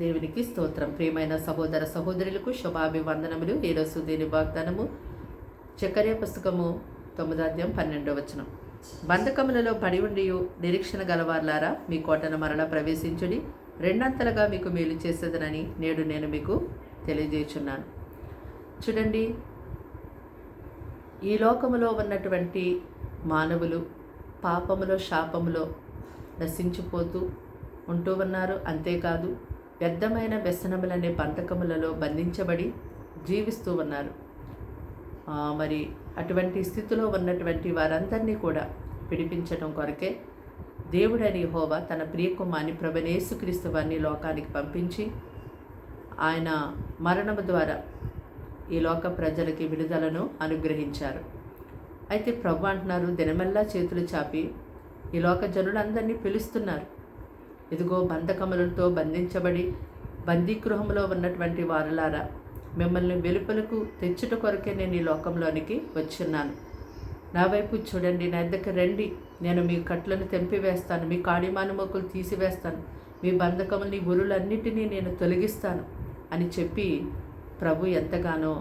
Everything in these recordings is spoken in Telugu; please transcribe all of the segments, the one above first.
దేవునికి స్తోత్రం. ప్రియమైన సహోదర సహోదరులకు శుభాభివందనములు. ఈరోజు దీని వాగ్దానము చక్కర్య పుస్తకము తొమ్మిదాద్యం అధ్యాయం పన్నెండో వచనం. బంధకములలో పడి ఉండి నిరీక్షణ గలవార్లారా మీ కోటను మరలా ప్రవేశించుడి రెండంతలుగా మీకు మేలు చేసేదనని నేడు నేను మీకు తెలియజేయుచున్నాను. చూడండి ఈ లోకములో ఉన్నటువంటి మానవులు పాపములో శాపములో నశించిపోతూ ఉంటూ ఉన్నారు. అంతేకాదు వ్యర్థమైన వ్యసనములనే బంధకములలో బంధించబడి జీవిస్తూ ఉన్నారు. మరి అటువంటి స్థితిలో ఉన్నటువంటి వారందరినీ కూడా విడిపించడం కొరకే దేవుడని హోవా తన ప్రియకుమాని ప్రభనేసుక్రీస్తు వారిని లోకానికి పంపించి ఆయన మరణము ద్వారా ఈ లోక ప్రజలకి విడుదలను అనుగ్రహించారు. అయితే ప్రభు అంటున్నారు దినమెల్లా చేతులు చాపి ఈ లోక జనులందరినీ పిలుస్తున్నారు. ఇదిగో బంధకములతో బంధించబడి బందీగృహంలో ఉన్నటువంటి వారులారా మిమ్మల్ని వెలుపలకు తెచ్చుట కొరకే నేను ఈ లోకంలోనికి వచ్చున్నాను. నా వైపు చూడండి నా దగ్గర రండి. నేను మీ కట్లను తెంపివేస్తాను మీ కాడిమాను మొక్కులు తీసివేస్తాను మీ బంధకముల్ని గురులన్నిటినీ నేను తొలగిస్తాను అని చెప్పి ప్రభు ఎంతగానో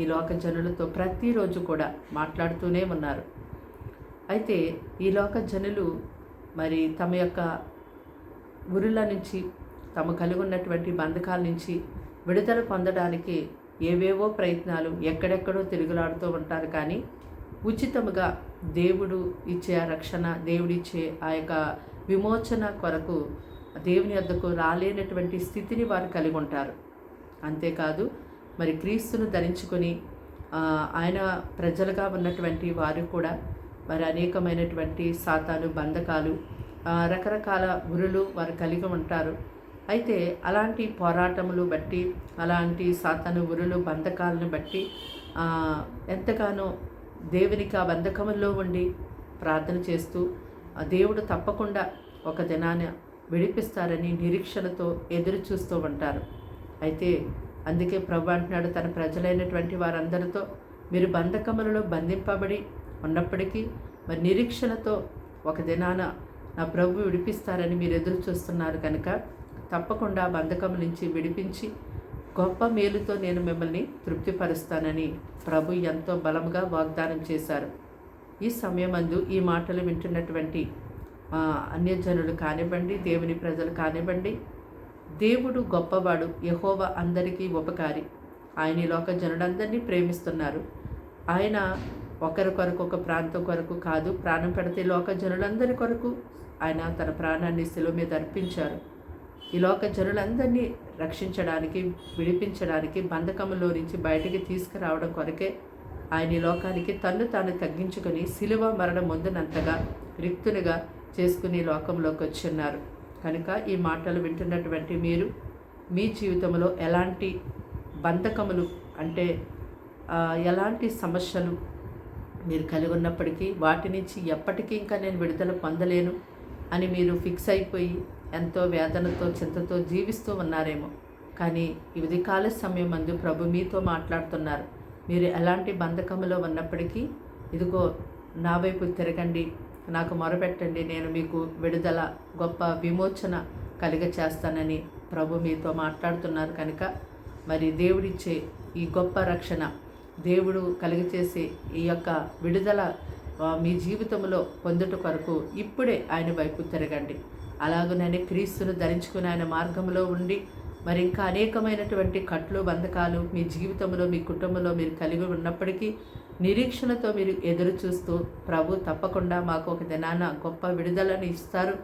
ఈ లోక జనులతో ప్రతిరోజు కూడా మాట్లాడుతూనే ఉన్నారు. అయితే ఈ లోక జనులు మరి తమ యొక్క ఉరుల నుంచి తమ కలిగి ఉన్నటువంటి బంధకాల నుంచి విడుదల పొందడానికి ఏవేవో ప్రయత్నాలు ఎక్కడెక్కడో తిరుగులాడుతూ ఉంటారు. కానీ ఉచితముగా దేవుడు ఇచ్చే ఆ రక్షణ దేవుడిచ్చే ఆ యొక్క విమోచన కొరకు దేవుని వద్దకు రాలేనటువంటి స్థితిని వారు కలిగి ఉంటారు. అంతేకాదు మరి క్రీస్తును ధరించుకొని ఆయన ప్రజలుగా ఉన్నటువంటి వారు కూడా మరి అనేకమైనటువంటి సాతాలు బంధకాలు రకరకాల గురులు వారు కలిగి ఉంటారు. అయితే అలాంటి పోరాటములు బట్టి అలాంటి సాతను గురులు బంధకాలను బట్టి ఎంతగానో దేవునికి ఆ బంధకముల్లో ఉండి ప్రార్థన చేస్తూ ఆ దేవుడు తప్పకుండా ఒక దినాన విడిపిస్తారని నిరీక్షణతో ఎదురు చూస్తూ ఉంటారు. అయితే అందుకే ప్రభు అంటున్నాడు తన ప్రజలైనటువంటి వారందరితో మీరు బంధకములలో బంధింపబడి ఉన్నప్పటికీ మరి నిరీక్షణతో ఒక దినాన నా ప్రభు విడిపిస్తారని మీరు ఎదురు చూస్తున్నారు కనుక తప్పకుండా బంధకం నుంచి విడిపించి గొప్ప మేలుతో నేను మిమ్మల్ని తృప్తిపరుస్తానని ప్రభు ఎంతో బలముగా వాగ్దానం చేశారు. ఈ సమయమందు ఈ మాటలు వింటున్నటువంటి అన్యజనులు కానివ్వండి దేవుని ప్రజలు కానివ్వండి దేవుడు గొప్పవాడు యహోవ అందరికీ ఉపకారి. ఆయన ఈ లోక జనులందరినీ ప్రేమిస్తున్నారు. ఆయన ఒకరి కొరకు ఒక ప్రాంతం కొరకు కాదు ప్రాణం పెడితే లోక జనులందరి కొరకు ఆయన తన ప్రాణాన్ని శిలువ మీద అర్పించారు. ఈ లోక జనులందరినీ రక్షించడానికి విడిపించడానికి బంధకములో నుంచి బయటికి తీసుకురావడం కొరకే ఆయన ఈ లోకానికి తన్ను తాను తగ్గించుకొని శిలువ మరణం ముందునంతగా రిక్తునిగా చేసుకుని లోకంలోకి వచ్చున్నారు. కనుక ఈ మాటలు వింటున్నటువంటి మీరు మీ జీవితంలో ఎలాంటి బంధకములు అంటే ఎలాంటి సమస్యలు మీరు కలిగి ఉన్నప్పటికీ వాటి నుంచి ఎప్పటికీ ఇంకా నేను విడుదల పొందలేను. అని మీరు ఫిక్స్ అయిపోయి ఎంతో వేదనతో చింతతో జీవిస్తూ ఉన్నారేమో. కానీ ఇది కాల సమయం మందు ప్రభు మీతో మాట్లాడుతున్నారు. మీరు ఎలాంటి బంధకములో ఉన్నప్పటికీ ఇదిగో నా వైపు తిరగండి నాకు మొరపెట్టండి నేను మీకు విడుదల గొప్ప విమోచన కలిగ చేస్తానని ప్రభు మీతో మాట్లాడుతున్నారు కనుక మరి దేవుడిచ్చే ఈ గొప్ప రక్షణ దేవుడు కలిగచేసే ఈ యొక్క విడుదల మీ జీవితంలో పొందుట కొరకు ఇప్పుడే ఆయన వైపు తిరగండి. అలాగనే క్రీస్తును ధరించుకుని ఆయన మార్గంలో ఉండి మరి ఇంకా అనేకమైనటువంటి కట్లు బంధకాలు మీ జీవితంలో మీ కుటుంబంలో మీరు కలిగి ఉన్నప్పటికీ నిరీక్షణతో మీరు ఎదురు చూస్తూ ప్రభు తప్పకుండా మాకు ఒక దినాన గొప్ప విడుదలను ఇస్తారు.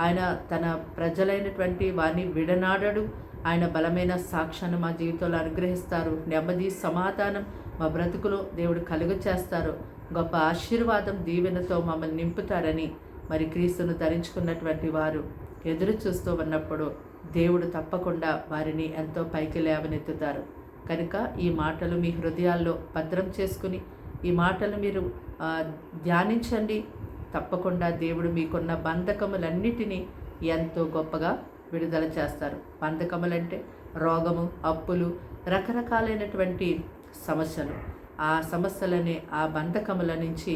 ఆయన తన ప్రజలైనటువంటి వారిని విడనాడడు. ఆయన బలమైన సాక్ష్యాన్ని మా జీవితంలో అనుగ్రహిస్తారు. నెమ్మది సమాధానం మా బ్రతుకులో దేవుడు కలుగు చేస్తారు గొప్ప ఆశీర్వాదం దీవెనతో మమ్మల్ని నింపుతారని మరి క్రీస్తును ధరించుకున్నటువంటి వారు ఎదురు చూస్తూ ఉన్నప్పుడు దేవుడు తప్పకుండా వారిని ఎంతో పైకి లేవనెత్తుతారు. కనుక ఈ మాటలు మీ హృదయాల్లో భద్రం చేసుకుని ఈ మాటలు మీరు ధ్యానించండి. తప్పకుండా దేవుడు మీకున్న బంధకములన్నిటినీ ఎంతో గొప్పగా విడుదల చేస్తారు. బంధకములంటే రోగము అప్పులు రకరకాలైనటువంటి సమస్యలు. ఆ సమస్యలని ఆ బంధకముల నుంచి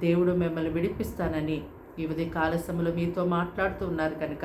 దేవుడు మిమ్మల్ని విడిపిస్తానని ఈ ఉదయ కాలశములో మీతో మాట్లాడుతూ ఉన్నారు కనుక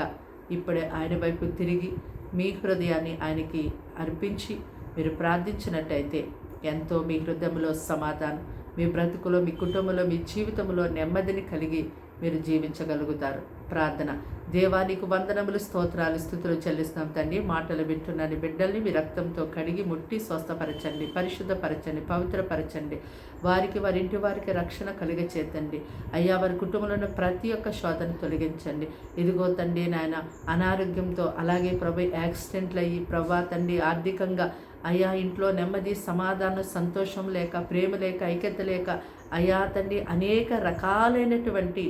ఇప్పుడే ఆయన వైపు తిరిగి మీ హృదయాన్ని ఆయనకి అర్పించి మీరు ప్రార్థించినట్టయితే ఎంతో మీ హృదయంలో సమాధానం మీ బ్రతుకులో మీ కుటుంబంలో మీ జీవితంలో నెమ్మదిని కలిగి మీరు జీవించగలుగుతారు. ప్రార్థన. దేవానికి వందనములు స్తోత్రాలు స్థుతులు చెల్లిస్తాం తండ్రి. మాటలు వింటున్నాను బిడ్డల్ని మీ రక్తంతో కడిగి ముట్టి స్వస్థపరచండి పరిశుద్ధపరచండి పవిత్రపరచండి. వారికి వారి ఇంటి వారికి రక్షణ కలిగ చేతండి అయ్యా వారి కుటుంబంలో ప్రతి ఒక్క శోధన తొలగించండి. ఇదిగో తండ్రి నాయన అనారోగ్యంతో అలాగే ప్రభు యాక్సిడెంట్లు అయ్యి ప్రభా తండ్రి ఆర్థికంగా అయ్యా ఇంట్లో నెమ్మది సమాధానం సంతోషం లేక ప్రేమ లేక ఐక్యత లేక అయ్యా తండ్రి అనేక రకాలైనటువంటి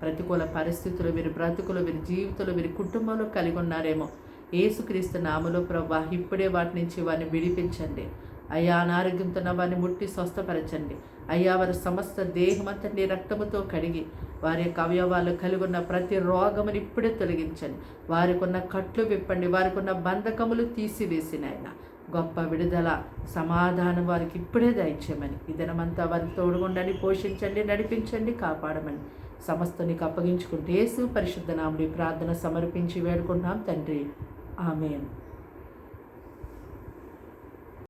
ప్రతికూల పరిస్థితులు వీరి బ్రతుకులు వీరి జీవితంలో వీరి కుటుంబంలో కలిగి ఉన్నారేమో. ఏసుక్రీస్తు నామలో ప్రభా ఇప్పుడే వాటి నుంచి వారిని విడిపించండి. అయ్యా అనారోగ్యంతో ఉన్న వారిని ముట్టి స్వస్థపరచండి. అయ్యా వారి సమస్త దేహమంతటి రక్తముతో కడిగి వారి యొక్క అవయవాలు కలిగి ఉన్న ప్రతి రోగముని ఇప్పుడే తొలగించండి. వారికి ఉన్న కట్లు విప్పండి వారికి ఉన్న బంధకములు తీసివేసిన ఆయన గొప్ప విడుదల సమాధానం వారికి ఇప్పుడే దయచేయమని. ఇదనమంతా వారిని తోడుగుండని పోషించండి నడిపించండి కాపాడమని. సమస్త నీకు అప్పగించుకుంటే యేసు పరిశుద్ధ నాముడి ప్రార్థన సమర్పించి వేడుకుంటున్నాం తండ్రి. ఆమెను.